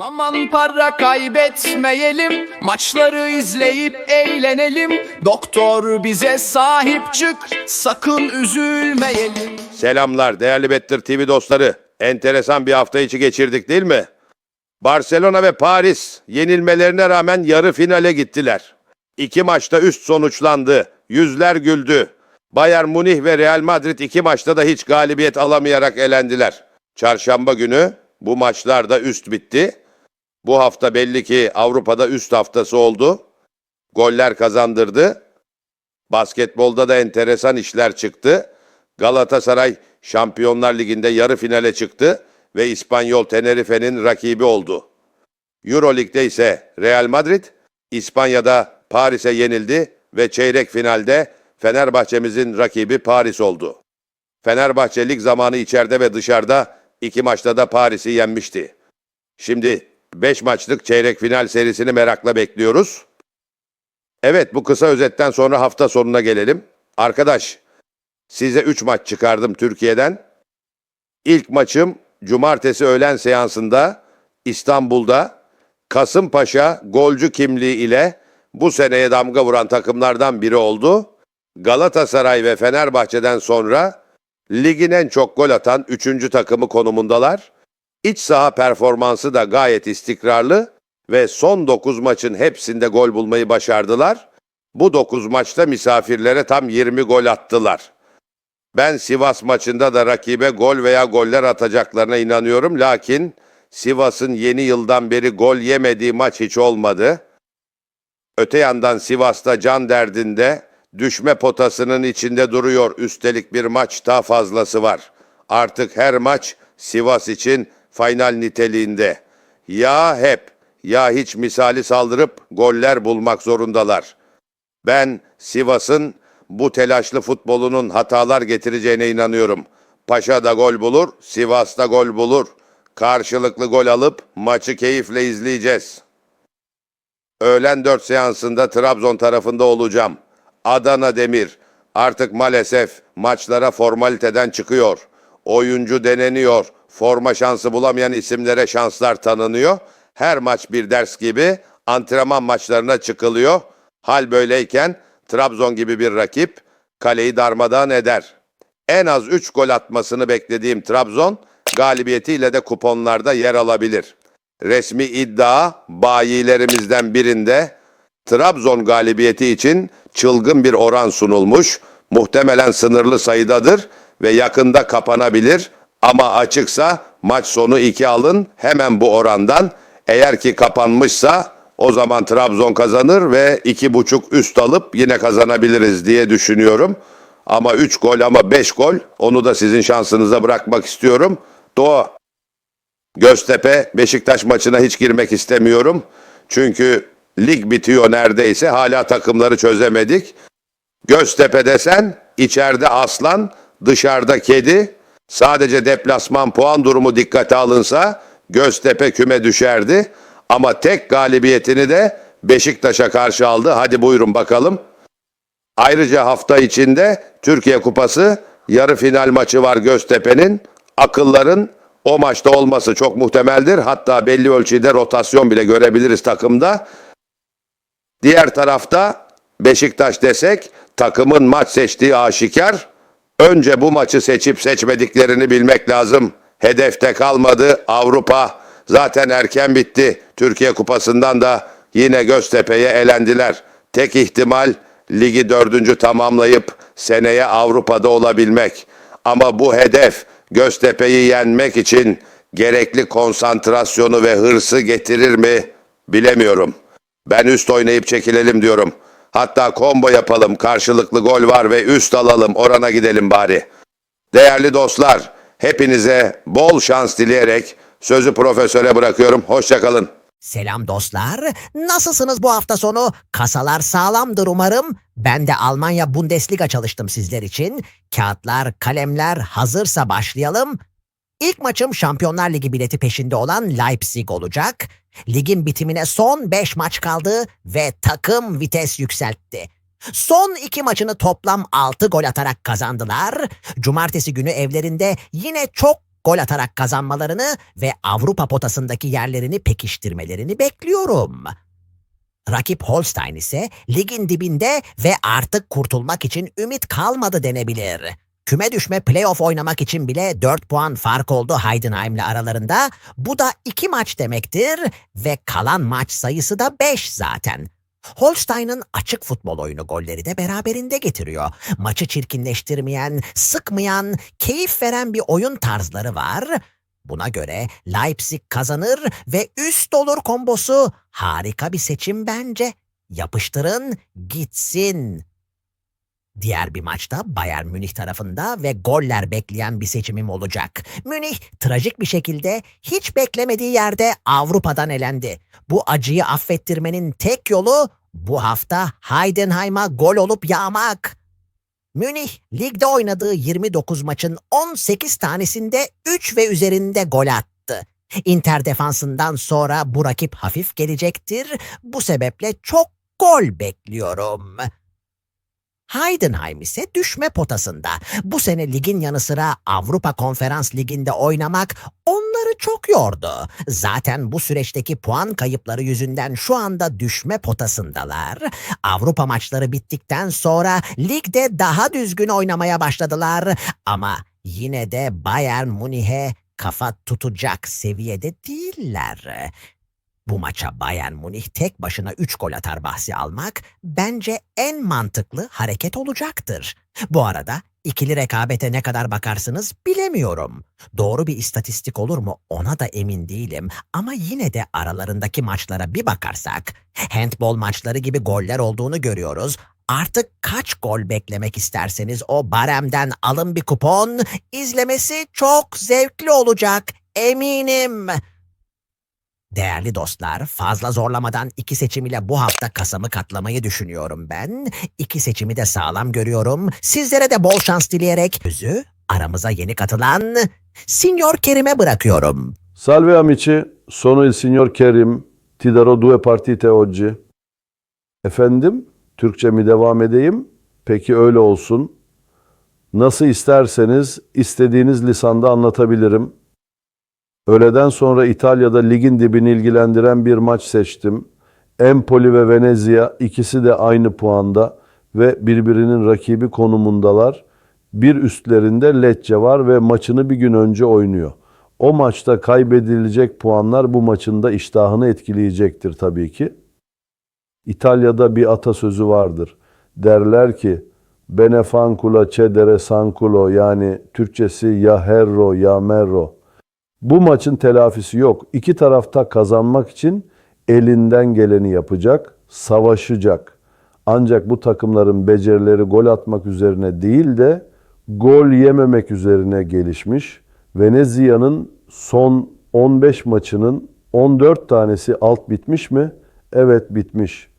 Aman para kaybetmeyelim Maçları izleyip eğlenelim Doktor bize sahip çık Sakın üzülmeyelim Selamlar değerli Better TV dostları. Enteresan bir hafta içi geçirdik değil mi? Barcelona ve Paris yenilmelerine rağmen yarı finale gittiler. İki maçta üst sonuçlandı. Yüzler güldü. Bayern Münih ve Real Madrid iki maçta da hiç galibiyet alamayarak elendiler. Çarşamba günü bu maçlarda üst bitti. Bu hafta belli ki Avrupa'da üst haftası oldu. Goller kazandırdı. Basketbolda da enteresan işler çıktı. Galatasaray Şampiyonlar Ligi'nde yarı finale çıktı ve İspanyol Tenerife'nin rakibi oldu. Euroleague'de ise Real Madrid İspanya'da Paris'e yenildi ve çeyrek finalde Fenerbahçe'mizin rakibi Paris oldu. Fenerbahçe lig zamanı içeride ve dışarıda iki maçta da Paris'i yenmişti. Şimdi 5 maçlık çeyrek final serisini merakla bekliyoruz. Evet bu kısa özetten sonra hafta sonuna gelelim. Arkadaş size 3 maç çıkardım Türkiye'den. İlk maçım cumartesi öğlen seansında İstanbul'da Kasımpaşa golcü kimliği ile bu seneye damga vuran takımlardan biri oldu. Galatasaray ve Fenerbahçe'den sonra ligin en çok gol atan 3. takımı konumundalar. İç saha performansı da gayet istikrarlı ve son 9 maçın hepsinde gol bulmayı başardılar. Bu 9 maçta misafirlere tam 20 gol attılar. Ben Sivas maçında da rakibe gol veya goller atacaklarına inanıyorum. Lakin Sivas'ın yeni yıldan beri gol yemediği maç hiç olmadı. Öte yandan Sivas'ta can derdinde düşme potasının içinde duruyor. Üstelik bir maç daha fazlası var. Artık her maç Sivas için final niteliğinde. Ya hep ya hiç misali saldırıp goller bulmak zorundalar. Ben Sivas'ın bu telaşlı futbolunun hatalar getireceğine inanıyorum. Paşa da gol bulur, Sivas da gol bulur. Karşılıklı gol alıp maçı keyifle izleyeceğiz. Öğlen 4 seansında Trabzon tarafında olacağım. Adana Demir artık maalesef maçlara formaliteden çıkıyor. Oyuncu deneniyor. Forma şansı bulamayan isimlere şanslar tanınıyor. Her maç bir ders gibi antrenman maçlarına çıkılıyor. Hal böyleyken Trabzon gibi bir rakip kaleyi darmadağın eder. En az 3 gol atmasını beklediğim Trabzon galibiyetiyle de kuponlarda yer alabilir. Resmi iddia bayilerimizden birinde Trabzon galibiyeti için çılgın bir oran sunulmuş. Muhtemelen sınırlı sayıdadır ve yakında kapanabilir. Ama açıksa maç sonu 2 alın hemen bu orandan. Eğer ki kapanmışsa o zaman Trabzon kazanır ve iki buçuk üst alıp yine kazanabiliriz diye düşünüyorum. Ama 3 gol ama 5 gol onu da sizin şansınıza bırakmak istiyorum. Doğu. Göztepe Beşiktaş maçına hiç girmek istemiyorum. Çünkü lig bitiyor neredeyse. Hala takımları çözemedik. Göztepe desen içeride aslan, dışarıda kedi. Sadece deplasman puan durumu dikkate alınsa Göztepe küme düşerdi. Ama tek galibiyetini de Beşiktaş'a karşı aldı. Hadi buyurun bakalım. Ayrıca hafta içinde Türkiye Kupası yarı final maçı var Göztepe'nin. Akılların o maçta olması çok muhtemeldir. Hatta belli ölçüde rotasyon bile görebiliriz takımda. Diğer tarafta Beşiktaş desek takımın maç seçtiği aşikar. Önce bu maçı seçip seçmediklerini bilmek lazım. Hedefte kalmadı Avrupa. Zaten erken bitti. Türkiye Kupası'ndan da yine Göztepe'ye elendiler. Tek ihtimal ligi dördüncü tamamlayıp seneye Avrupa'da olabilmek. Ama bu hedef Göztepe'yi yenmek için gerekli konsantrasyonu ve hırsı getirir mi bilemiyorum. Ben üst oynayıp çekilelim diyorum. Hatta combo yapalım, karşılıklı gol var ve üst alalım, orana gidelim bari. Değerli dostlar, hepinize bol şans dileyerek sözü profesöre bırakıyorum. Hoşçakalın. Selam dostlar. Nasılsınız bu hafta sonu? Kasalar sağlamdır umarım. Ben de Almanya Bundesliga çalıştım sizler için. Kağıtlar, kalemler hazırsa başlayalım. İlk maçım Şampiyonlar Ligi bileti peşinde olan Leipzig olacak. Ligin bitimine son 5 maç kaldı ve takım vites yükseltti. Son iki maçını toplam 6 gol atarak kazandılar. Cumartesi günü evlerinde yine çok gol atarak kazanmalarını ve Avrupa potasındaki yerlerini pekiştirmelerini bekliyorum. Rakip Holstein ise ligin dibinde ve artık kurtulmak için ümit kalmadı denebilir. Küme düşme playoff oynamak için bile 4 puan fark oldu Heidenheim'le aralarında. Bu da 2 maç demektir ve kalan maç sayısı da 5 zaten. Holstein'ın açık futbol oyunu golleri de beraberinde getiriyor. Maçı çirkinleştirmeyen, sıkmayan, keyif veren bir oyun tarzları var. Buna göre Leipzig kazanır ve üst olur kombosu harika bir seçim bence. Yapıştırın gitsin. Diğer bir maçta Bayern Münih tarafında ve goller bekleyen bir seçimim olacak. Münih trajik bir şekilde hiç beklemediği yerde Avrupa'dan elendi. Bu acıyı affettirmenin tek yolu bu hafta Heidenheim'a gol olup yağmak. Münih ligde oynadığı 29 maçın 18 tanesinde 3 ve üzerinde gol attı. Inter defansından sonra bu rakip hafif gelecektir. Bu sebeple çok gol bekliyorum. Heidenheim ise düşme potasında. Bu sene ligin yanı sıra Avrupa Konferans Ligi'nde oynamak onları çok yordu. Zaten bu süreçteki puan kayıpları yüzünden şu anda düşme potasındalar. Avrupa maçları bittikten sonra ligde daha düzgün oynamaya başladılar. Ama yine de Bayern Münih'e kafa tutacak seviyede değiller. Bu maça Bayern Münih tek başına 3 gol atar bahsi almak bence en mantıklı hareket olacaktır. Bu arada ikili rekabete ne kadar bakarsınız bilemiyorum. Doğru bir istatistik olur mu ona da emin değilim ama yine de aralarındaki maçlara bir bakarsak handball maçları gibi goller olduğunu görüyoruz. Artık kaç gol beklemek isterseniz o baremden alın bir kupon, izlemesi çok zevkli olacak eminim. Değerli dostlar, fazla zorlamadan iki seçim ile bu hafta kasamı katlamayı düşünüyorum ben. İki seçimi de sağlam görüyorum. Sizlere de bol şans dileyerek sözü aramıza yeni katılan Signor Kerim'e bırakıyorum. Salve amici, sono il signor Kerim. Ti darò due partite oggi. Efendim, Türkçe mi devam edeyim? Peki öyle olsun. Nasıl isterseniz istediğiniz lisanda anlatabilirim. Öğleden sonra İtalya'da ligin dibini ilgilendiren bir maç seçtim. Empoli ve Venezia ikisi de aynı puanda ve birbirinin rakibi konumundalar. Bir üstlerinde Lecce var ve maçını bir gün önce oynuyor. O maçta kaybedilecek puanlar bu maçın da iştahını etkileyecektir tabii ki. İtalya'da bir atasözü vardır. Derler ki Bene fancula cedere sanculo yani Türkçesi ya herro ya merro. Bu maçın telafisi yok. İki tarafta kazanmak için elinden geleni yapacak, savaşacak. Ancak bu takımların becerileri gol atmak üzerine değil de gol yememek üzerine gelişmiş. Venezia'nın son 15 maçının 14 tanesi alt bitmiş mi? Evet bitmiş.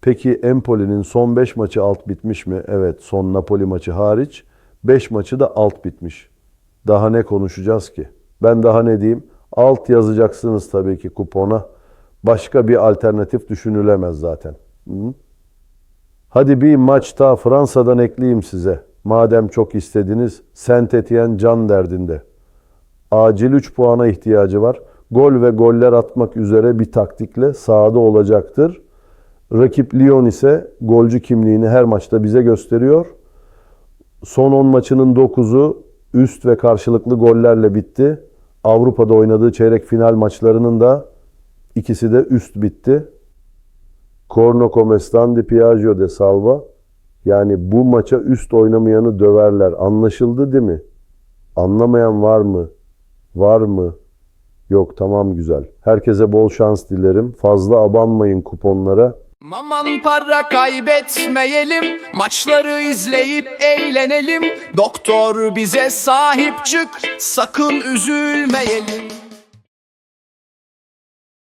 Peki Empoli'nin son 5 maçı alt bitmiş mi? Evet son Napoli maçı hariç 5 maçı da alt bitmiş. Daha ne konuşacağız ki? Ben daha ne diyeyim? Alt yazacaksınız tabii ki kupona. Başka bir alternatif düşünülemez zaten. Hı? Hadi bir maç daha Fransa'dan ekleyeyim size. Madem çok istediniz, Saint Etienne can derdinde. Acil 3 puana ihtiyacı var. Gol ve goller atmak üzere bir taktikle sahada olacaktır. Rakip Lyon ise golcü kimliğini her maçta bize gösteriyor. Son 10 maçının 9'u üst ve karşılıklı gollerle bitti. Avrupa'da oynadığı çeyrek final maçlarının da ikisi de üst bitti. Corno come standi Piaggio de Salva. Yani bu maça üst oynamayanı döverler. Anlaşıldı değil mi? Anlamayan var mı? Var mı? Yok tamam güzel. Herkese bol şans dilerim. Fazla abanmayın kuponlara. Aman para kaybetmeyelim Maçları izleyip eğlenelim. Doktor bize sahip çık Sakın üzülmeyelim